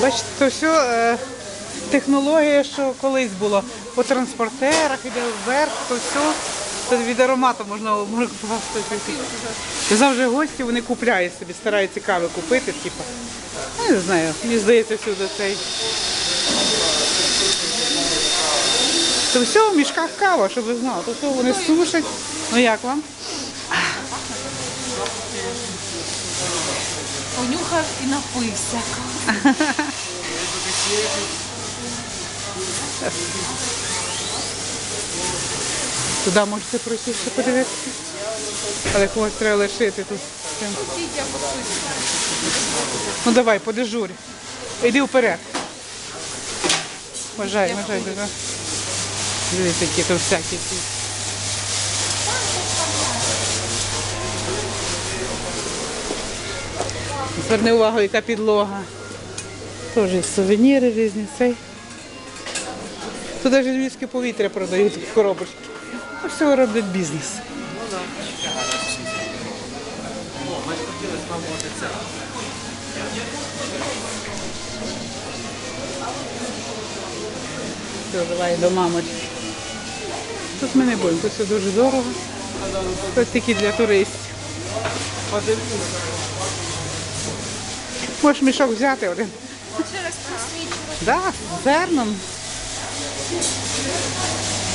Бачите, то все технологія, що колись було по транспортерах, іде вверх, то все. То від аромату можна завжди гості вони купляють собі, стараються кави купити, типу. Я не знаю, мені здається, всюди цей. То все в мішках кава, щоб ви знали. То все вони сушать. Ну як вам? Понюхав і напився. Туди можете пройти ще подивитися. Але когось треба лишити тут. Ну давай, подежурь. Іди вперед. Вважай, вважай, вважай. Дивіться, які тут всякі. Зверни увагу, яка підлога. Теж сувеніри різні. Цей. Тут навіть львівське повітря продають в коробочки. Ну, все роблять бізнес. Все, давай до мамочки. Тут ми не будемо, тут все дуже дорого. Тут тільки для туристів. Можеш мішок взяти один. Через просвічувати. Да, з зерном.